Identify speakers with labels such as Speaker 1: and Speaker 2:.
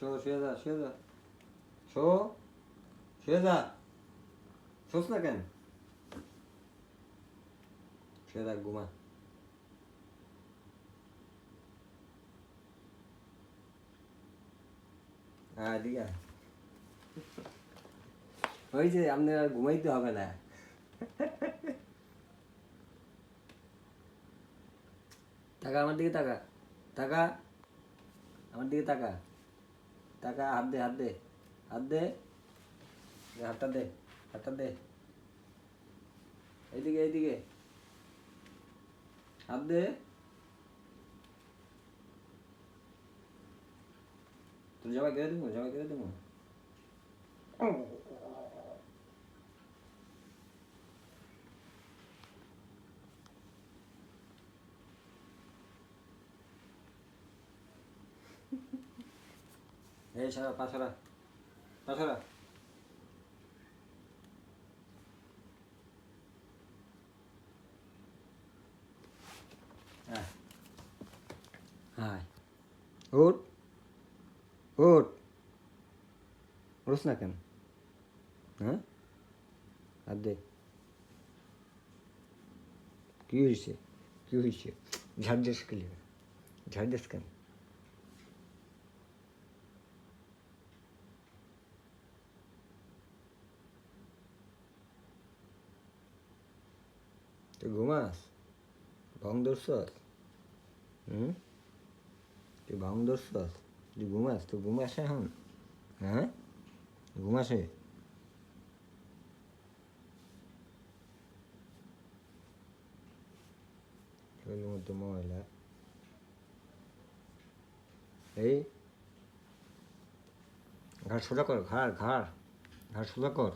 Speaker 1: Show শুয়ে যা শুয়ে যা শো শুয়ে যা শোস না কেন শুয়ে থাক ঘুমা হ্যাঁ ঠিক আছে ওই যে আপনার আর ঘুমাইতে হবে না টাকা আমার দিকে টাকা টাকা আমার দিকে টাকা টাকা হাত দে হাত দে হাত দে দে, হাতটা দে হাতটা দে এইদিকে এইদিকে হাত দে তোর জামা কেড়ে দেবো জামা কেড়ে দেবো এই সারা পাছাড়া। পাছাড়া। হ্যাঁ। হাই। উঠ উঠ উঠস না কেন? হ্যাঁ? আর দে। কি হয়েছে কি হয়েছে ঝাড় দিস কে লিবে ঝাড় দিস কেন? তুই ঘুমাস। ভং ধরছস? হুম? তুই ভং ধরছস? তুই ঘুমাস? তুই ঘুমাস এখন। হ্যাঁ? ঘুমাসে? মধ্যে এই? ঘাড় সোজা কর, ঘাড় ঘাড়। ঘাড় সোজা কর।